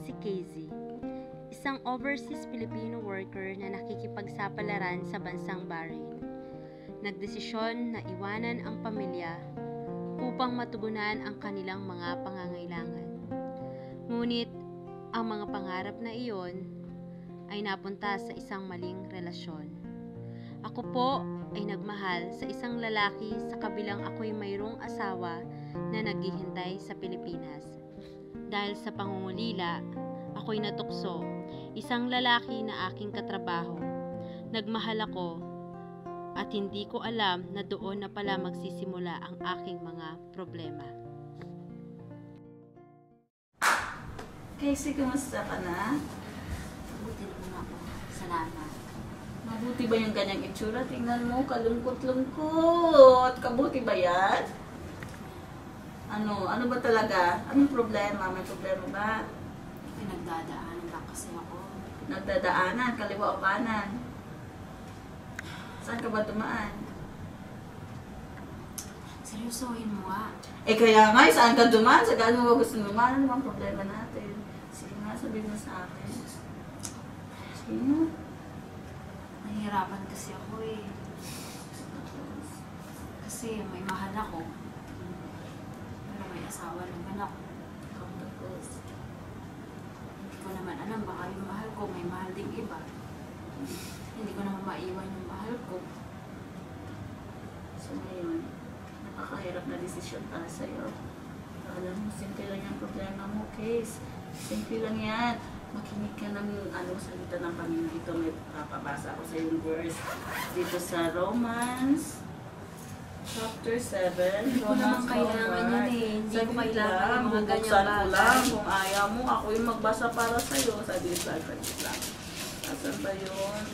Si Casey, isang overseas Filipino worker na nakikipagsapalaran sa bansang Bahrain. Nagdesisyon na iwanan ang pamilya upang matugunan ang kanilang mga pangangailangan. Ngunit ang mga pangarap na iyon ay napunta sa isang maling relasyon. Ako po ay nagmahal sa isang lalaki sa kabilang ako'y mayroong asawa na naghihintay sa Pilipinas. Dahil sa pangungulila, ako'y natukso, isang lalaki na aking katrabaho. Nagmahal ako at hindi ko alam na doon na pala magsisimula ang aking mga problema. Casey, kumusta ka na? Mabuti naman ako. Salamat. Mabuti ba yung ganyang itsura? Tingnan mo, kalungkot-lungkot. Kabuti ba yan? Ano? Ano ba talaga? Anong problema? May problema ba? Pinagdadaanan lang kasi ako. Nagdadaanan, kaliwa o kanan? Saan ka ba tumaan? Seryosohin mo nga. Eh kaya nga, saan ka dumaan? Sa gaano mo gusto dumaan? Ano bang problema natin? Sige nga, sabihin mo sa akin. Sige nga. Nahihirapan kasi ako eh. Kasi may mahal ako. Asawa naman ako. Tapos, Hindi ko naman alam baka yung mahal ko may mahal ding iba. Hindi ko naman maiwan yung mahal ko. So ngayon, napakahirap na desisyon para sa'yo. Alam mo, simple lang yung problema mo, case. Simple lang yan. Makinig ka ng ano, salita ng Panginoon. Ito may papabasa ako sa yung verse. Dito sa Romans chapter 7. Hindi ko naman kailangan yun eh. Hindi ko kailangan yung mga ganyang Bubuksan ko lang. Kung ayaw mo, ako yung magbasa para sa'yo. Ni Clark, saglit lang. Asan ba yun?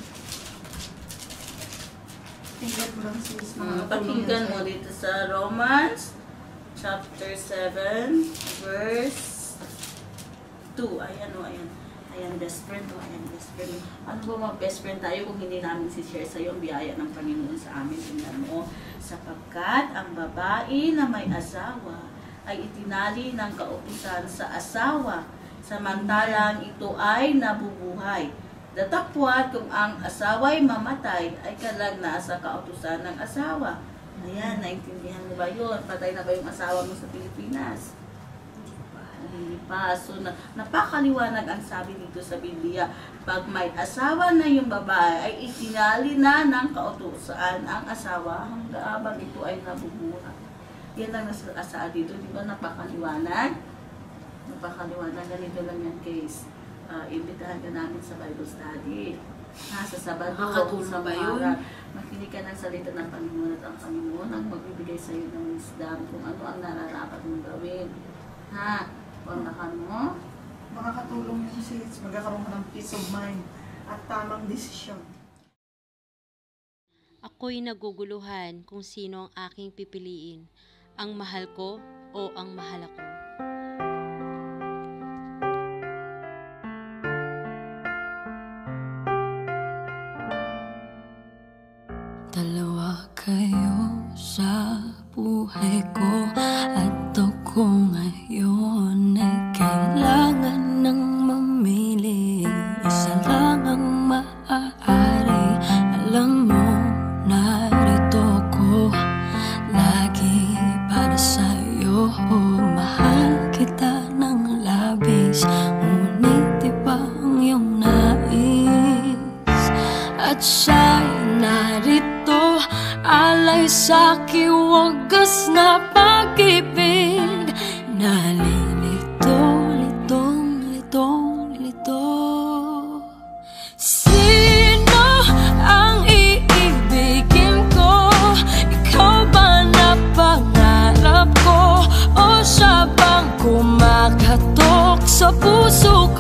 Lang. Mm, pakinggan mo dito sa Romans chapter 7 verse 2. Ayan o, ayan. Ayan, best friend o, ayan, best friend. Ano ba mga best friend tayo kung hindi namin si-share sa ang biyaya ng Panginoon sa amin? Tingnan mo. Sapagkat ang babae na may asawa ay itinali ng kautusan sa asawa, samantalang ito ay nabubuhay. Datapwat kung ang asawa ay mamatay, ay kalagna sa kautusan ng asawa. Ayan, naintindihan mo ba yun? Patay na ba yung asawa mo sa Pilipinas? Pa. So, na, napakaliwanag ang sabi dito sa Biblia. Pag may asawa na yung babae, ay itinali na ng kautusan ang asawa hanggang ito ay nabubuhay. Yan lang nasa asa dito. Di ba napakaliwanag? Napakaliwanag. Ganito lang yan case. Uh, imbitahan ka namin sa Bible study. Ha, sa Sabado, sa ba yun? Makinig ka ng salita ng Panginoon at ang Panginoon ang magbibigay sa iyo ng wisdom kung ano ang nararapat mong gawin. Ha? Pandakan mo? makakatulong yun sis, magkakaroon ka ng peace of mind at tamang desisyon. Ako'y naguguluhan kung sino ang aking pipiliin, ang mahal ko o ang mahal ako. Siya'y narito Alay sa kiwagas na pag-ibig Nalilito, litong, litong, lito Sino ang iibigin ko? Ikaw ba na pangarap ko? O siya bang kumakatok sa puso ko?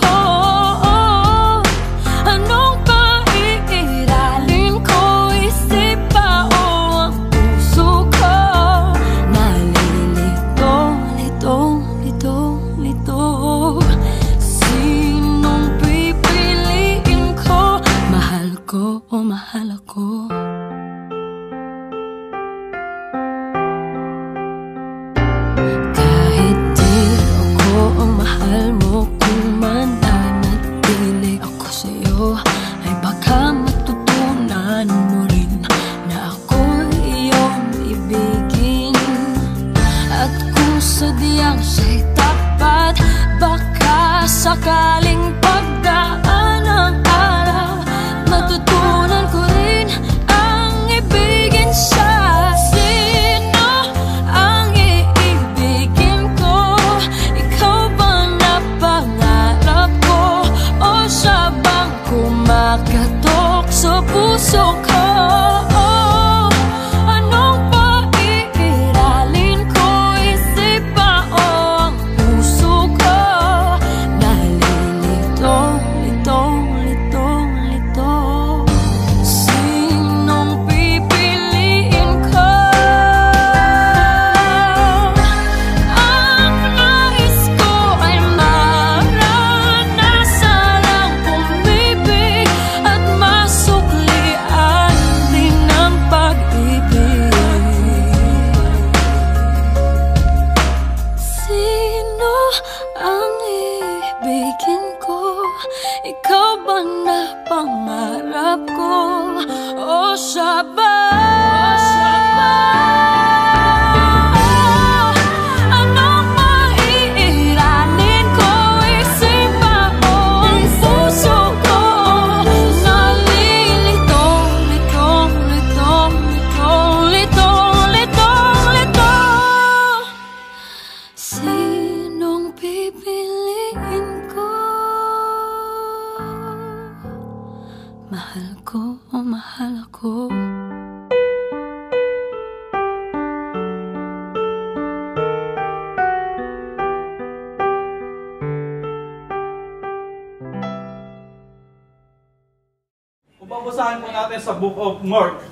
Book of Mark,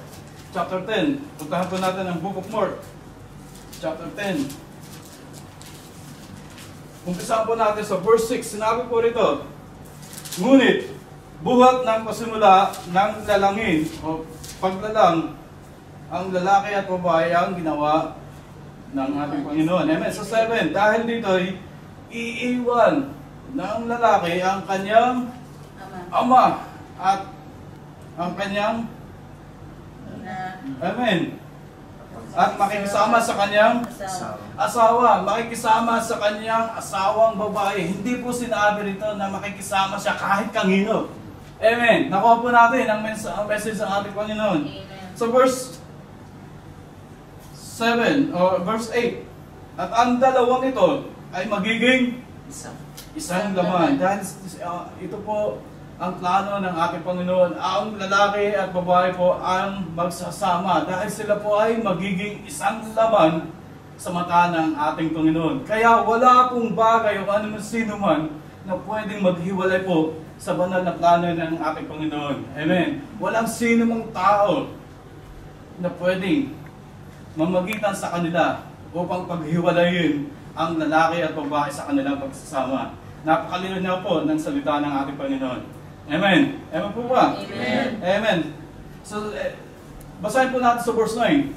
chapter 10. Puntahan po natin ang Book of Mark, chapter 10. Umpisahan po natin sa verse 6. Sinabi po rito, Ngunit, buhat ng pasimula ng lalangin o paglalang, ang lalaki at babae ang ginawa ng ating Panginoon. Amen. Sa 7, dahil dito ay iiwan ng lalaki ang kanyang Ama. ama at ang kanyang Amen. At makikisama sa kanyang asawa. makikisama sa kanyang asawang babae. Hindi po sinabi rito na makikisama siya kahit kanino. Amen. Nakuha po natin ang, message ng ating Panginoon. Amen. So verse 7 or verse 8. At ang dalawang ito ay magiging Isa. isang laman. Dahil uh, ito po ang plano ng ating Panginoon. Ang lalaki at babae po ang magsasama dahil sila po ay magiging isang laman sa mata ng ating Panginoon. Kaya wala pong bagay o ano man sino man na pwedeng maghiwalay po sa banal na plano ng ating Panginoon. Amen. Walang sino mang tao na pwedeng mamagitan sa kanila upang paghiwalayin ang lalaki at babae sa kanilang pagsasama. Napakalinaw po ng salita ng ating Panginoon. Amen. Amen po ba? Amen. Amen. So, eh, basahin po natin sa verse 9.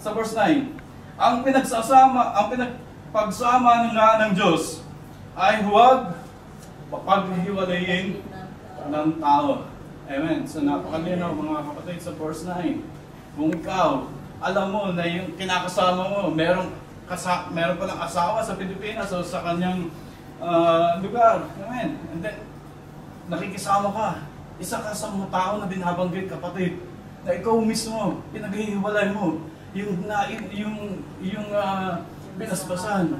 Sa verse 9. Ang pinagsasama, ang pinagpagsama ng nga ng Diyos ay huwag paghiwalayin ng tao. Amen. So napakalinaw mga kapatid sa verse 9. Kung ikaw, alam mo na yung kinakasama mo, merong kasa, meron palang asawa sa Pilipinas o sa kanyang ah, lugar. Amen. And then, nakikisama ka. Isa ka sa mga tao na binabanggit, kapatid, na ikaw mismo, pinaghihiwalay mo yung na yung yung ah, binasbasan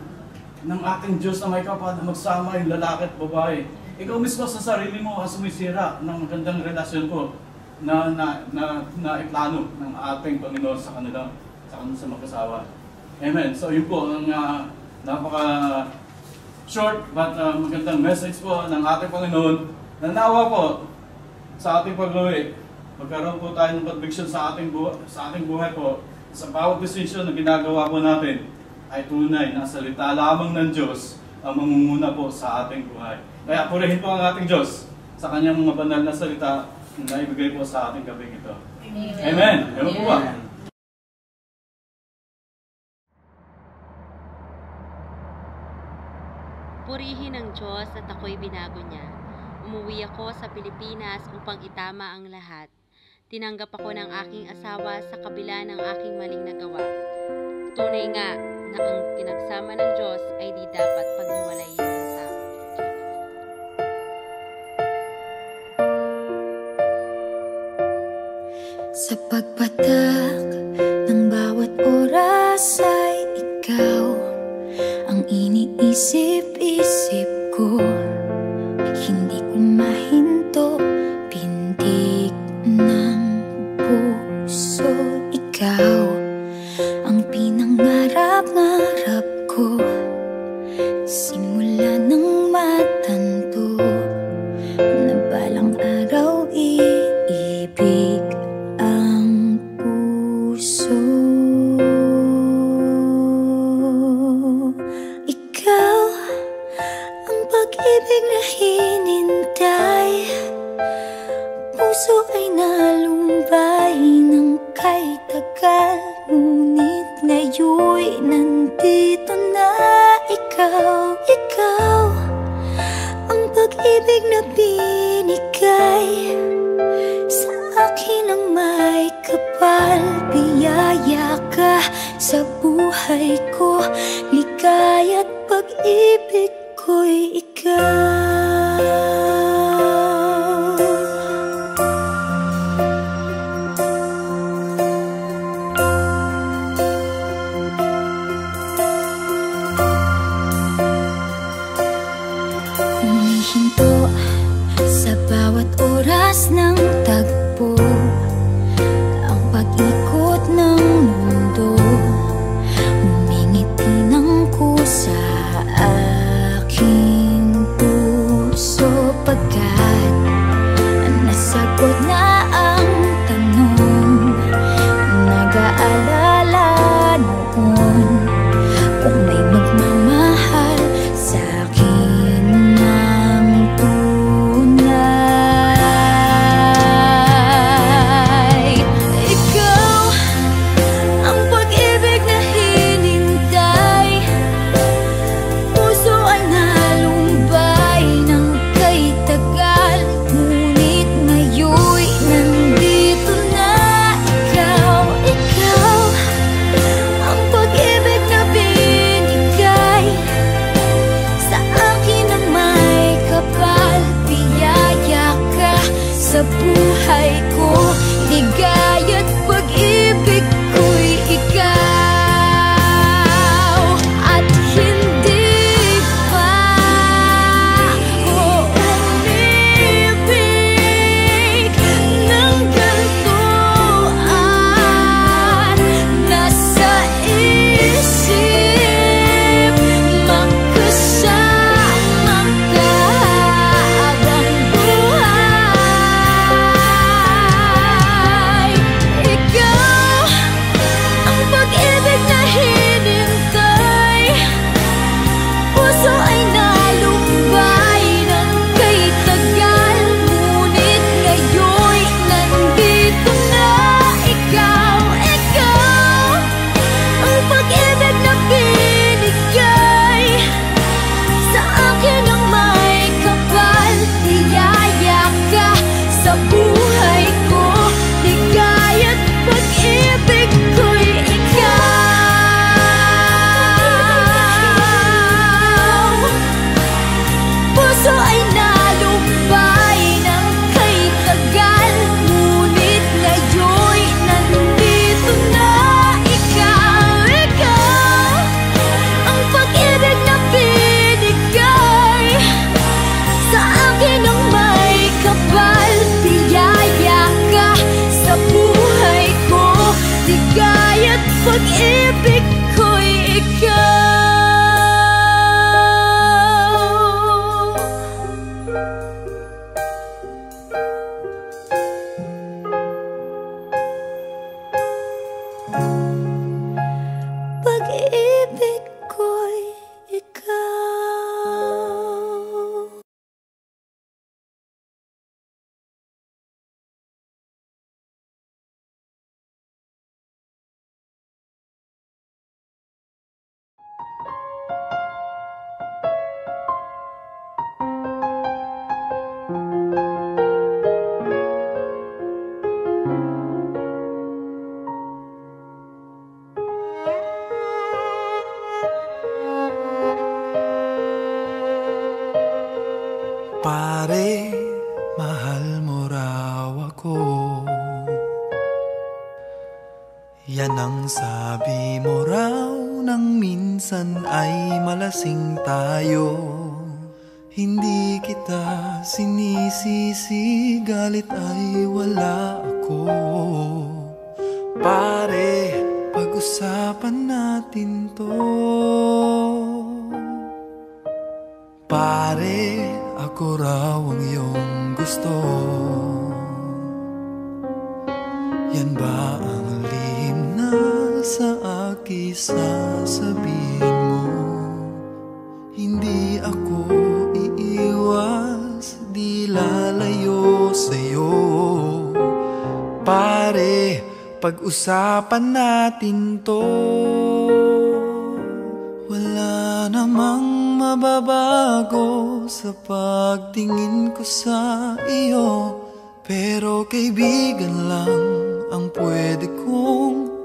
ng ating Diyos na may kapal magsama yung lalaki at babae. Ikaw mismo sa sarili mo ang sumisira ng magandang relasyon ko na na na, na iplano ng ating Panginoon sa kanila sa kanila sa mag-asawa. Amen. So yun po ang ah, napaka short but ah, magandang message po ng ating Panginoon Nanawa po sa ating paglawi, magkaroon po tayo ng conviction sa ating, buhay, sa ating buhay po. Sa bawat decision na ginagawa po natin ay tunay na salita lamang ng Diyos ang mangunguna po sa ating buhay. Kaya purihin po ang ating Diyos sa kanyang mga banal na salita na ibigay po sa ating gabing ito. Amen! Amen. Ewan po ba? Purihin ang Diyos at ako'y binago niya. Umuwi ako sa Pilipinas upang itama ang lahat. Tinanggap ako ng aking asawa sa kabila ng aking maling nagawa. Tunay nga na ang pinagsama ng Diyos ay di dapat paghiwalayin ng tao. Sa pagpatay na hinintay. Puso ay nalumbay ng kay tagal Ngunit ngayoy nandito na ikaw, ikaw Ang pag-ibig na binigay. Sa akin ang may kapal Biyaya ka sa buhay ko Ligaya't pag-ibig ko'y ikaw. Ang sabi mo raw nang minsan ay malasing tayo. Hindi kita sinisisi, galit ay wala ako. Pare, pag-usapan natin to. Pare, ako raw ang iyong gusto. Yan ba ang na sa akin sasabihin mo? Hindi ako iiwas, di lalayo sa'yo. Pare, pag-usapan natin to. Wala namang mababago sa pagtingin ko sa iyo. Pero kaibigan lang ang pwede kong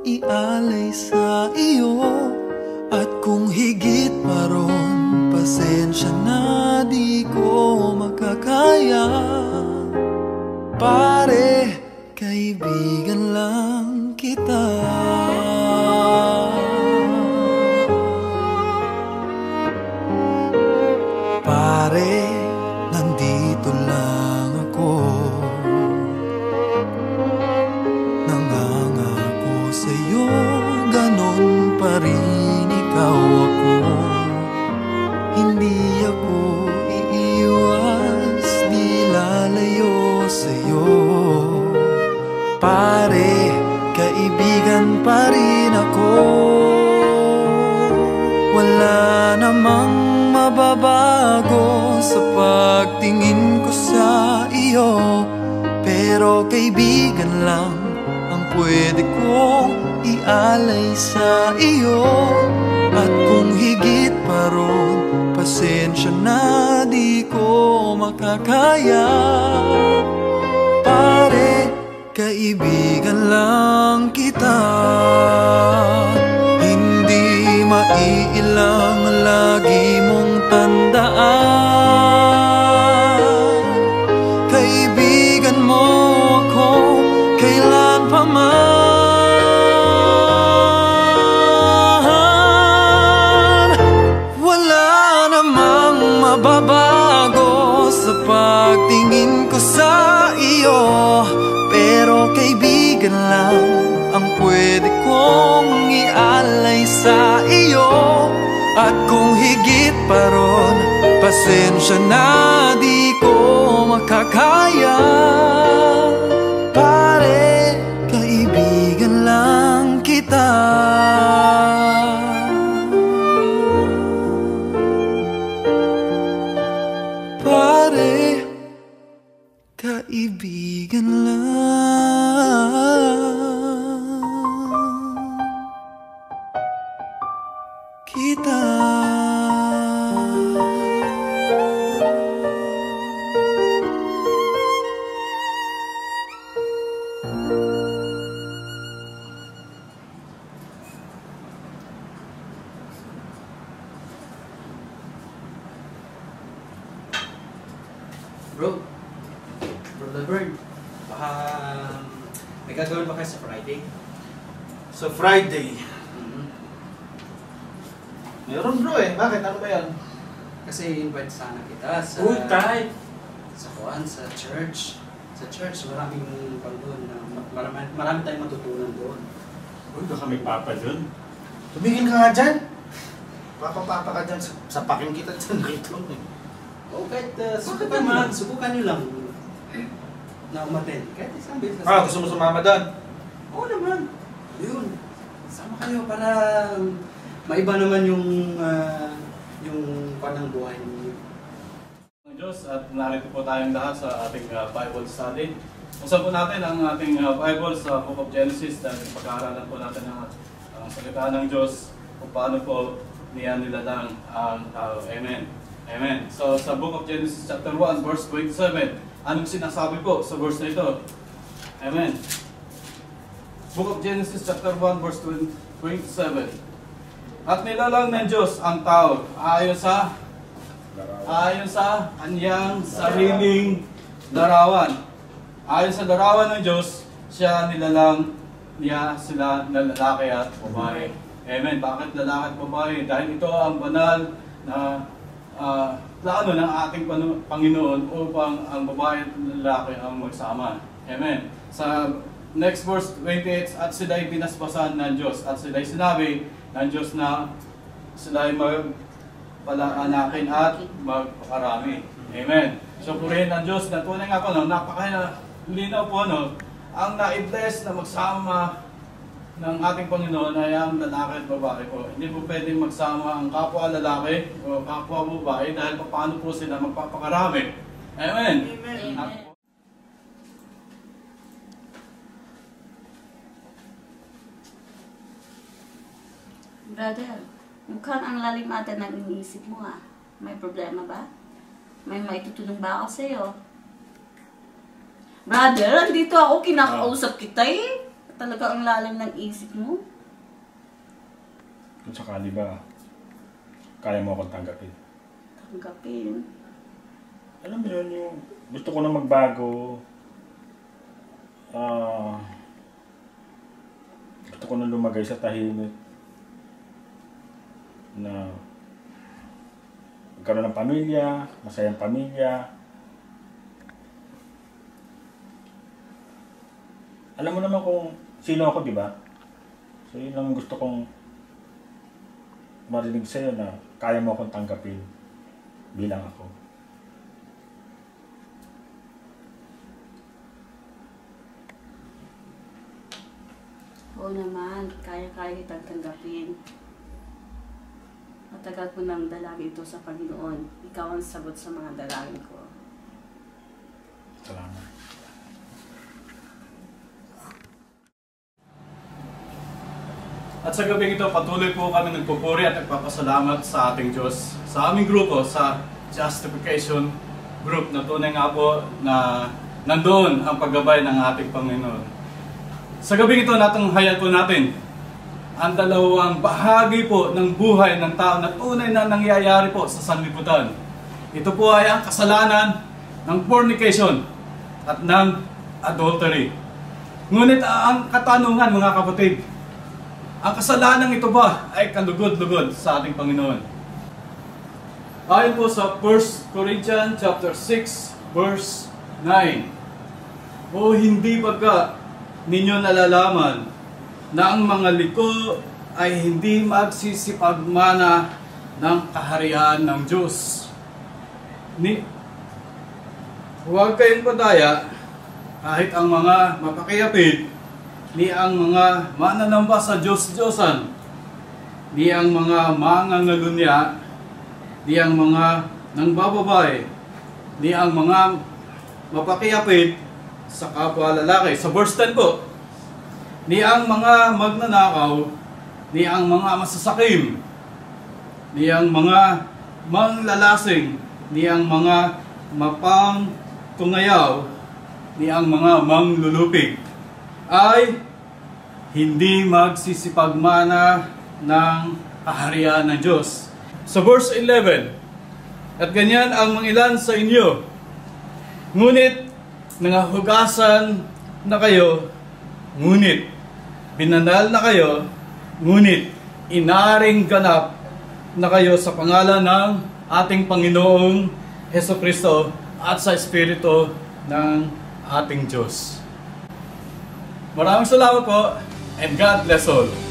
ialay sa iyo. At kung higit pa ron, pasensya na di ko makakaya. Pare, kaibigan lang kita sa pagtingin ko sa iyo. Pero kaibigan lang ang pwede kong ialay sa iyo. At kung higit pa ron, pasensya na di ko makakaya. Pare, kaibigan lang kita. Hindi maiilang lagi mong tandaan pagtingin ko sa iyo Pero kaibigan lang ang pwede kong ialay sa iyo. At kung higit pa ron, pasensya na di ko makakaya. Pare, kaibigan lang kita Bro, Brother Bird, baka may gagawin ba kayo sa Friday? Sa Friday, Mhm. meron bro eh. Bakit? Ano ba yan? Kasi invite sana kita sa... Uy, try! Sa kuan, sa church. Sa church, maraming pang doon. na Marami, marami tayong matutunan doon. Uy, baka may papa dun. Tumigil ka nga dyan. Papapapa ka dyan. Sa- Sapakin kita dyan dito. O kahit uh, subukan lang, subukan nyo lang na umaten. Kahit isang beses. Ah, gusto mo sumama doon? Oo naman. Yun. Sama kayo para maiba naman yung ah, yung panang buhay ninyo. Diyos at narito po tayong lahat sa ating uh, Bible study. Usan po natin ang ating uh, Bible sa Book of Genesis dahil pag-aaralan po natin ang uh, salita ng Diyos kung paano po niya nilalang ang tao. Amen. Amen. So sa Book of Genesis chapter 1 verse 27, anong sinasabi po sa verse na ito? Amen. Book of Genesis chapter 1 verse 27. At nilalang ng Diyos ang tao ayon sa ayon sa kanyang sariling larawan. Ayon sa larawan ng Diyos, siya nilalang niya sila na lalaki at babae. Amen. Bakit lalaki at babae? Dahil ito ang banal na ah, plano ng ating Panginoon upang ang babae at lalaki ang magsama. Amen. Sa next verse 28, at sila'y binasbasan ng Diyos at sila'y sinabi ng Diyos na sila'y magpalaanakin at magpakarami. Amen. So purihin ng Diyos na tunay nga po, no, napakalinaw po, no, ang na-bless na magsama ng ating Panginoon ay ang lalaki at babae po. Hindi po pwedeng magsama ang kapwa lalaki o kapwa babae dahil paano po sila magpapakarami. Amen. Amen. At- Brother, mukhang ang lalim ata ng iniisip mo ah. May problema ba? May maitutulong ba ako sa'yo? Brother, andito ako, kinakausap kita eh. Talaga ang lalim ng isip mo. Kung sakali ba, kaya mo akong tanggapin. Tanggapin. Alam mo yun, yung gusto ko na magbago. Ah, gusto ko na lumagay sa tahimik. Na magkaroon ng pamilya, masayang pamilya. Alam mo naman kung sino ako, di ba? So yun lang gusto kong marinig sa'yo na kaya mo akong tanggapin bilang ako. Oo naman, kaya-kaya kitang tanggapin. Matagal ko nang dalangin ito sa Panginoon. Ikaw ang sagot sa mga dalangin ko. Salamat. At sa gabing ito, patuloy po kami nagpupuri at nagpapasalamat sa ating Diyos. Sa aming grupo, sa Justification Group na tunay nga po na nandoon ang paggabay ng ating Panginoon. Sa gabing ito, natunghayan po natin ang dalawang bahagi po ng buhay ng tao na tunay na nangyayari po sa sanlibutan. Ito po ay ang kasalanan ng fornication at ng adultery. Ngunit ang katanungan mga kapatid, ang kasalanan ito ba ay kalugod-lugod sa ating Panginoon? Ayon po sa 1 Corinthians chapter 6 verse 9. O hindi baga ninyo nalalaman na ang mga liko ay hindi magsisipagmana ng kaharian ng Diyos. Ni Huwag kayong padaya kahit ang mga mapakiyapid ni ang mga mananamba sa Diyos-Diyosan, ni ang mga mangangalunya, ni ang mga nangbababay, ni ang mga mapakiyapid sa kapwa lalaki. Sa verse 10 po, ni ang mga magnanakaw, ni ang mga masasakim, ni ang mga manglalasing, ni ang mga mapang tungayaw, ni ang mga manglulupig ay hindi magsisipagmana ng kaharian ng Diyos. Sa verse 11, At ganyan ang mga ilan sa inyo, ngunit nangahugasan na kayo, ngunit binanal na kayo, ngunit inaring ganap na kayo sa pangalan ng ating Panginoong Heso Kristo at sa Espiritu ng ating Diyos. Maraming salamat po and God bless all.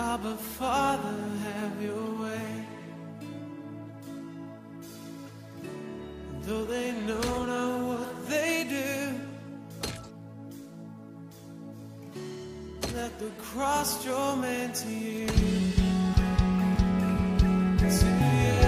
Abba Father, have your way. Though they know not what they do, let the cross draw men to you. To you.